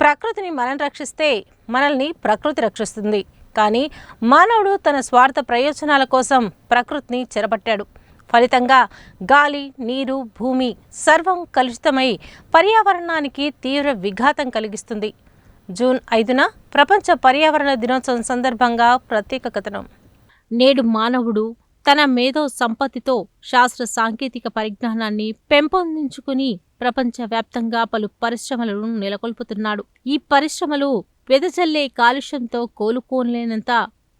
ప్రకృతిని మనం రక్షిస్తే మనల్ని ప్రకృతి రక్షిస్తుంది. కానీ మానవుడు తన స్వార్థ ప్రయోజనాల కోసం ప్రకృతిని చెరబట్టాడు. ఫలితంగా గాలి నీరు భూమి సర్వం కలుషితమై పర్యావరణానికి తీవ్ర విఘాతం కలిగిస్తుంది. జూన్ ఐదున ప్రపంచ పర్యావరణ దినోత్సవం సందర్భంగా ప్రత్యేక కథనం. నేడు మానవుడు తన మేధో సంపత్తితో శాస్త్ర సాంకేతిక పరిజ్ఞానాన్ని పెంపొందించుకుని ప్రపంచవ్యాప్తంగా పలు పరిశ్రమలను నెలకొల్పుతున్నాడు. ఈ పరిశ్రమలు వెదజల్లే కాలుష్యంతో కోలుకోలేనంత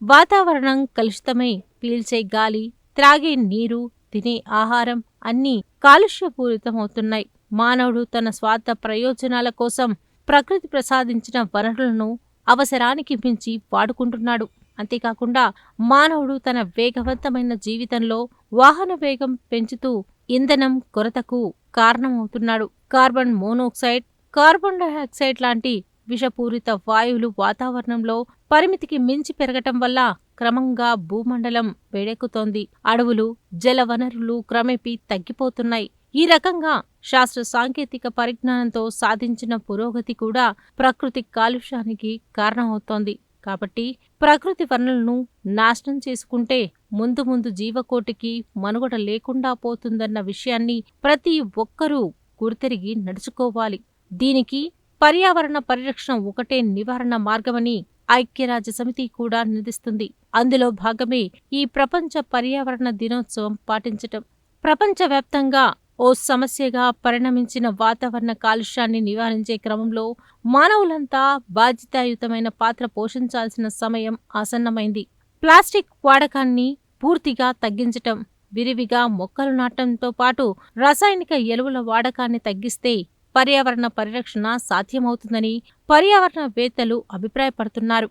వాతావరణం కలుషితమై పీల్చే గాలి త్రాగే నీరు తినే ఆహారం అన్నీ కాలుష్యపూరితమవుతున్నాయి మానవుడు తన స్వార్థ ప్రయోజనాల కోసం ప్రకృతి ప్రసాదించిన వనరులను అవసరానికి మించి వాడుకుంటున్నాడు. అంతేకాకుండా మానవుడు తన వేగవంతమైన జీవితంలో వాహన వేగం పెంచుతూ ఇంధనం కొరతకు కారణమవుతున్నాడు. కార్బన్ మోనోక్సైడ్ కార్బన్ డైఆక్సైడ్ లాంటి విషపూరిత వాయువులు వాతావరణంలో పరిమితికి మించి పెరగటం వల్ల క్రమంగా భూమండలం వేడెక్కుతోంది. అడవులు జల వనరులు క్రమేపీ తగ్గిపోతున్నాయి. ఈ రకంగా శాస్త్ర సాంకేతిక పరిజ్ఞానంతో సాధించిన పురోగతి కూడా ప్రకృతి కాలుష్యానికి కారణమవుతోంది. కాబట్టి ప్రకృతి వనరులను నాశనం చేసుకుంటే ముందు ముందు జీవకోటికి మనుగడ లేకుండా పోతుందన్న విషయాన్ని ప్రతి ఒక్కరూ గుర్తెరిగి నడుచుకోవాలి. దీనికి పర్యావరణ పరిరక్షణ ఒకటే నివారణ మార్గమని ఐక్యరాజ్య సమితి కూడా నిధిస్తుంది అందులో భాగమే ఈ ప్రపంచ పర్యావరణ దినోత్సవం పాటించటం. ప్రపంచవ్యాప్తంగా ఓ సమస్యగా పరిణమించిన వాతావరణ కాలుష్యాన్ని నివారించే క్రమంలో మానవులంతా బాధ్యతాయుతమైన పాత్ర పోషించాల్సిన సమయం ఆసన్నమైంది. ప్లాస్టిక్ వాడకాన్ని పూర్తిగా తగ్గించటం విరివిగా మొక్కలు నాటంతో పాటు రసాయనిక ఎరువుల వాడకాన్ని తగ్గిస్తే పర్యావరణ పరిరక్షణ సాధ్యమవుతుందని పర్యావరణవేత్తలు అభిప్రాయపడుతున్నారు.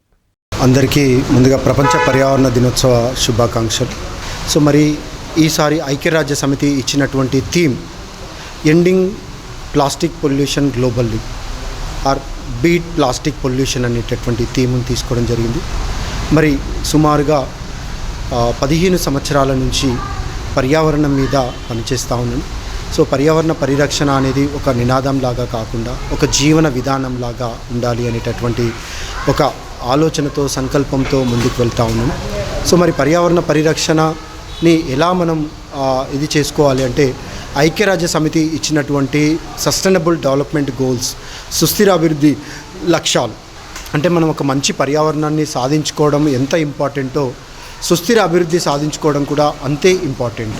అందరికీ ముందుగా ప్రపంచ పర్యావరణ దినోత్సవ శుభాకాంక్షలు. సో మరి ఈసారి ఐక్యరాజ్య సమితి ఇచ్చినటువంటి theme ending plastic pollution globally or beat plastic pollution అనేటటువంటి థీమ్ని తీసుకోవడం జరిగింది. మరి సుమారుగా పదిహేను సంవత్సరాల నుంచి పర్యావరణం మీద పనిచేస్తూ ఉన్నాను సో పర్యావరణ పరిరక్షణ అనేది ఒక నినాదంలాగా కాకుండా ఒక జీవన విధానం లాగా ఉండాలి అనేటటువంటి ఒక ఆలోచనతో సంకల్పంతో ముందుకు వెళ్తూ ఉన్నాను సో మరి పర్యావరణ పరిరక్షణ ని ఎలా మనం ఇది చేసుకోవాలి అంటే ఐక్యరాజ్య సమితి ఇచ్చినటువంటి సస్టైనబుల్ డెవలప్మెంట్ గోల్స్ సుస్థిర అభివృద్ధి లక్ష్యాలు. అంటే మనం ఒక మంచి పర్యావరణాన్ని సాధించుకోవడం ఎంత ఇంపార్టెంటో సుస్థిర అభివృద్ధి సాధించుకోవడం కూడా అంతే ఇంపార్టెంట్.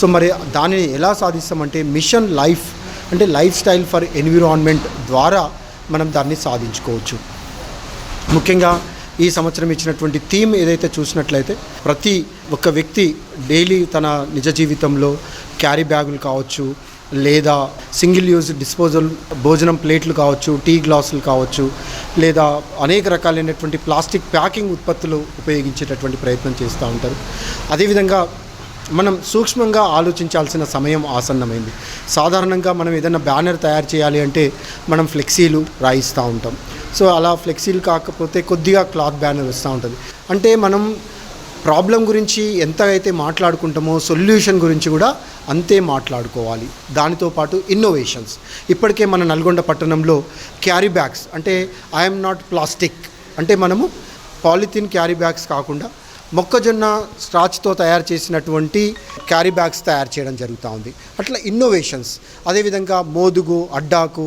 సో మరి దానిని ఎలా సాధిస్తామంటే మిషన్ లైఫ్ అంటే లైఫ్ స్టైల్ ఫర్ ఎన్విరాన్మెంట్ ద్వారా మనం దాన్ని సాధించుకోవచ్చు. ముఖ్యంగా ఈ సంవత్సరం ఇచ్చినటువంటి థీమ్ ఏదైతే చూసినట్లయితే ప్రతి ఒక్క వ్యక్తి డైలీ తన నిజ జీవితంలో క్యారీ బ్యాగులు కావచ్చు లేదా సింగిల్ యూజ్ డిస్పోజల్ భోజనం ప్లేట్లు కావచ్చు టీ గ్లాసులు కావచ్చు లేదా అనేక రకాలైనటువంటి ప్లాస్టిక్ ప్యాకింగ్ ఉత్పత్తులు ఉపయోగించేటటువంటి ప్రయత్నం చేస్తూ ఉంటారు. అదేవిధంగా మనం సూక్ష్మంగా ఆలోచించాల్సిన సమయం ఆసన్నమైంది. సాధారణంగా మనం ఏదైనా బ్యానర్ తయారు చేయాలి అంటే మనం ఫ్లెక్సీలు రాయిస్తూ ఉంటాం. సో అలా ఫ్లెక్సీలు కాకపోతే కొద్దిగా క్లాత్ బ్యానర్ వస్తూ ఉంటుంది. అంటే మనం ప్రాబ్లం గురించి ఎంత అయితే మాట్లాడుకుంటామో సొల్యూషన్ గురించి కూడా అంతే మాట్లాడుకోవాలి. దానితో పాటు ఇన్నోవేషన్స్. ఇప్పటికే మన నల్గొండ పట్టణంలో క్యారీ బ్యాగ్స్ అంటే ఐఎమ్ నాట్ ప్లాస్టిక్. అంటే మనము పాలిథిన్ క్యారీ బ్యాగ్స్ కాకుండా మొక్కజొన్న స్ట్రాచ్తో తయారు చేసినటువంటి క్యారీ బ్యాగ్స్ తయారు చేయడం జరుగుతూ ఉంది. అట్లా ఇన్నోవేషన్స్ అదేవిధంగా మోదుగు అడ్డాకు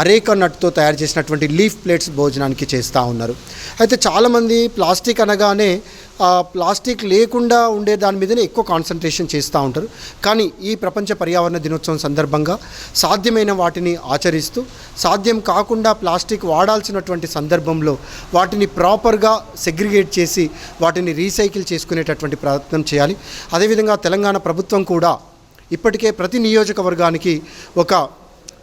అరేక నట్తో తయారు చేసినటువంటి లీఫ్ ప్లేట్స్ భోజనానికి చేస్తూ ఉన్నారు. అయితే చాలామంది ప్లాస్టిక్ అనగానే ప్లాస్టిక్ లేకుండా ఉండే దాని మీదనే ఎక్కువ కాన్సన్ట్రేషన్ చేస్తూ ఉంటారు. కానీ ఈ ప్రపంచ పర్యావరణ దినోత్సవం సందర్భంగా సాధ్యమైన వాటిని ఆచరిస్తూ సాధ్యం కాకుండా ప్లాస్టిక్ వాడాల్సినటువంటి సందర్భంలో వాటిని ప్రాపర్గా సెగ్రిగేట్ చేసి వాటిని రీసైకిల్ చేసుకునేటటువంటి ప్రయత్నం చేయాలి. అదేవిధంగా తెలంగాణ ప్రభుత్వం కూడా ఇప్పటికే ప్రతి నియోజకవర్గానికి ఒక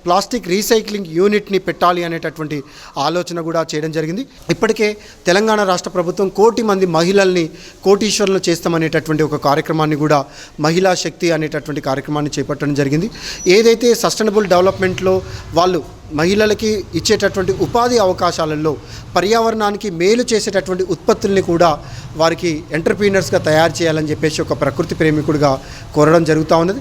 ప్లాస్టిక్ రీసైక్లింగ్ యూనిట్ని పెట్టాలి అనేటటువంటి ఆలోచన కూడా చేయడం జరిగింది. ఇప్పటికే తెలంగాణ రాష్ట్ర ప్రభుత్వం కోటి మంది మహిళల్ని కోటీశ్వరులు చేస్తామనేటటువంటి ఒక కార్యక్రమాన్ని కూడా మహిళా శక్తి అనేటటువంటి కార్యక్రమాన్ని చేపట్టడం జరిగింది. ఏదైతే సస్టైనబుల్ డెవలప్మెంట్లో వాళ్ళు మహిళలకి ఇచ్చేటటువంటి ఉపాధి అవకాశాలలో పర్యావరణానికి మేలు చేసేటటువంటి ఉత్పత్తుల్ని కూడా వారికి ఎంటర్ప్రీనర్స్గా తయారు చేయాలని చెప్పేసి ఒక ప్రకృతి ప్రేమికుడిగా కోరడం జరుగుతూ ఉన్నది.